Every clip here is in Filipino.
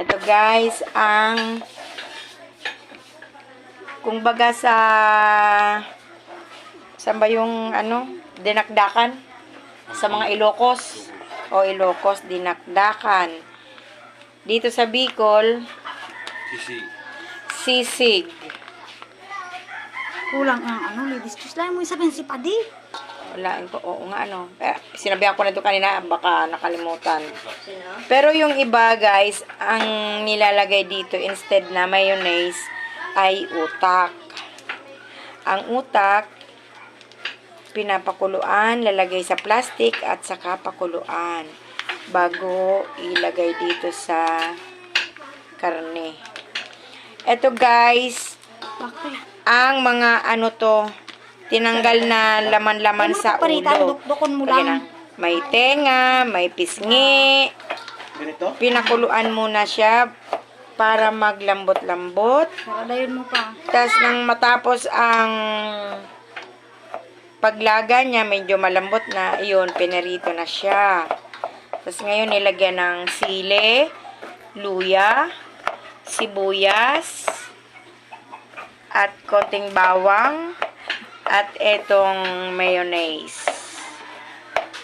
Ito guys, ang kung baga sa saan ba yung ano, dinakdakan sa mga Ilocos o Ilocos dinakdakan. Dito sa Bicol, Sisi. sisig. Kulang ang ano, ladies. Just lang mo sabihin si Padi. Wala ko, oo nga ano. Eh, sinabihan ko na ito kanina, baka nakalimutan. Pero yung iba guys, ang nilalagay dito instead na mayonnaise ay utak. Ang utak, pinapakuluan, lalagay sa plastic at saka pakuluan bago ilagay dito sa karne. Ito guys, ang mga ano to, tinanggal na laman-laman sa Paritan, ulo. dukdukon mo Lagyan lang. ng May tenga, may pisngi. Ganito? Pinakuluan muna siya para maglambot-lambot. Nakadayon mo pa. Tapos nang matapos ang paglaga niya, medyo malambot na, yun, pinarito na siya. Tapos ngayon, nilagyan ng sile, luya, sibuyas, at konting bawang, at etong mayonnaise.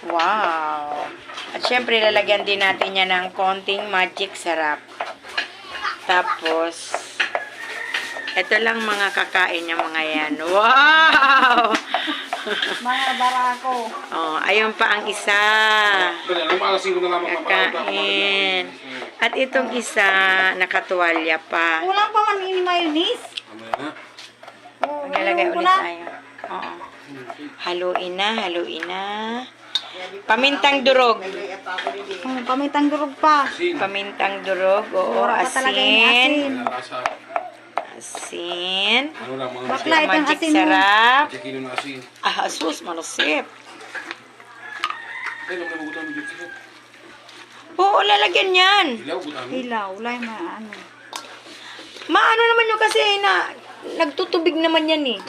Wow! At syempre, lalagyan din natin niya ng konting magic sarap. Tapos, ito lang mga kakain niya mga yan. Wow! Mga barako. oh, ayun pa ang isa. Kakain. At itong isa, nakatuwalya pa. Kulang pa man ini mayonnaise. Oh, Maglalagay ulit na. tayo. Oo. Haluin na, haluin na. Pamintang durog. Oh, pamitang durog pa. Pamintang durog, oo, Mura pa talaga yung asin. asin. Asin. Ano Bakla. Kahit ang Magic asin mo. sarap. Ah, asus, dito. Oo, lalagyan yan. Ilaw, butan mo. Hilaw, wala ma ano. Maano naman yung kasi na nagtutubig naman yan eh.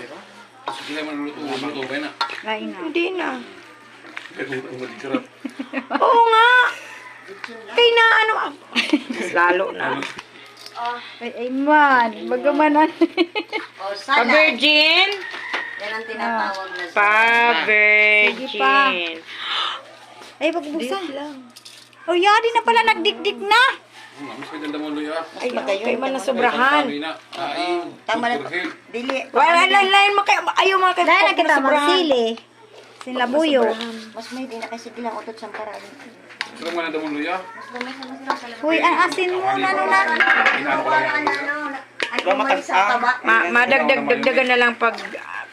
Kasi kila man luluto, luluto ba na? Lain na. Hindi na. Oo nga. Kay na ano. ah, Lalo na. Ay, ay man. Bagamanan. Pa-virgin. Yan ang tinatawag na. Pa-virgin. ay, pagbuksan. Oh, yari na pala. Nagdikdik na. Hmm, Mas maganda mo luya. Ay, kay man na sobrahan. Na. Ay, Tama na. Dili. Wala, lain, lain, makay, ayaw mga kay Dahil na kita magsili. Sinlabuyo. Mas may din na kasi bilang utot sa paraan. Pero mo na daw mo luya. Uy, ang asin mo na no na. Ano. Ano may sa taba. Ma madagdag dagdagan na lang pag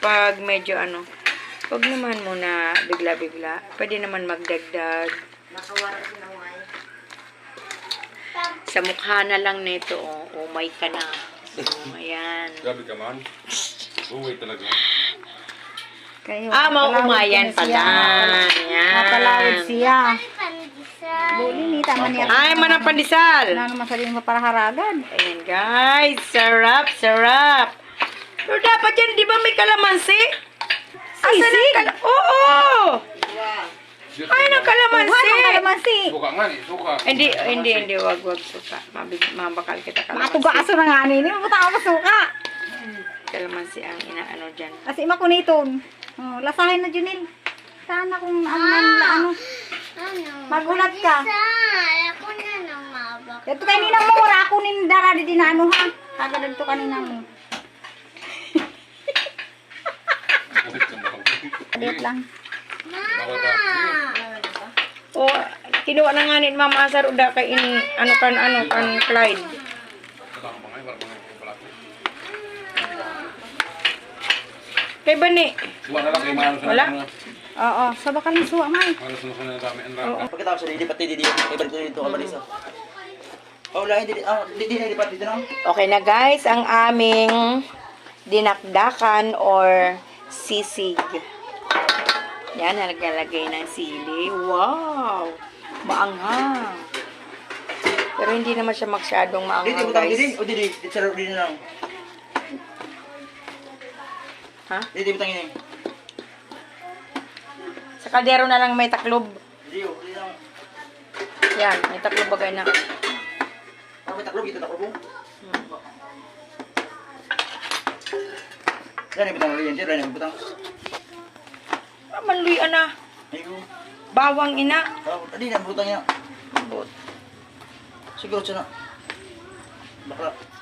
pag medyo ano. Huwag naman muna bigla-bigla. Pwede naman magdagdag. Nakawara si Naway. Sa mukha na lang nito, oh, umay ka na. Oh, ayan. Grabe ka man. Uwi talaga. Kayo. Ah, mauumayan pala. siya. Yan. Mapalawid siya. Buli ni tama niya. Ay, manang pandesal. Ano naman sa mo para haragan. Ayan, guys. Sarap, sarap. Pero dapat yan, di ba may kalamansi? Asan ang kal... Oo! Kalamansi. Suka nga eh, suka. Hindi, hindi, hindi. Wag, wag suka. Mabig, mabakal kita kalamansi. Matugaso na nga nini. Mabuta ako suka. Kalamansi ang inaano dyan. Kasi makuniton. Oh, lasahin na Junil. Sana kung ano man ano. Magulat ka. Ako na nang mabak. Ito kay nina mo, wala ako nin dara di na ano ha. Kagad to kanina mo. Adit lang. O, kinuha na nga ni Mama Asar uda kay in, ano kan, ano kan, Clyde. Ka ka. Kay kay Mano sa Wala. Oo, sa bakal ng suwa may. Mano sa ang raka. Pagkatapos sa dilipat dito, ibalik ko dito ka Marisa. Oh, lahi dito, ah, dito na dilipat dito? Okay na guys, ang aming dinakdakan or sisig. Yan, naglalagay ng sili. Wow! Maanghang. Pero hindi naman siya masyadong dito, guys. o dito, dito sa dito lang. Ha? Dito, butang. Sa kaldero na lang may taklob. Dito, dito lang. Yan, may taklob bagay na. Kapag taklo, kita taklo po. Yan, ibutang ulit yan. Yan, ibutang. Ah, manluy ana. Ayun. Bawang ina. Oh, na, ibutang yan. Siguro siya na. Bakla.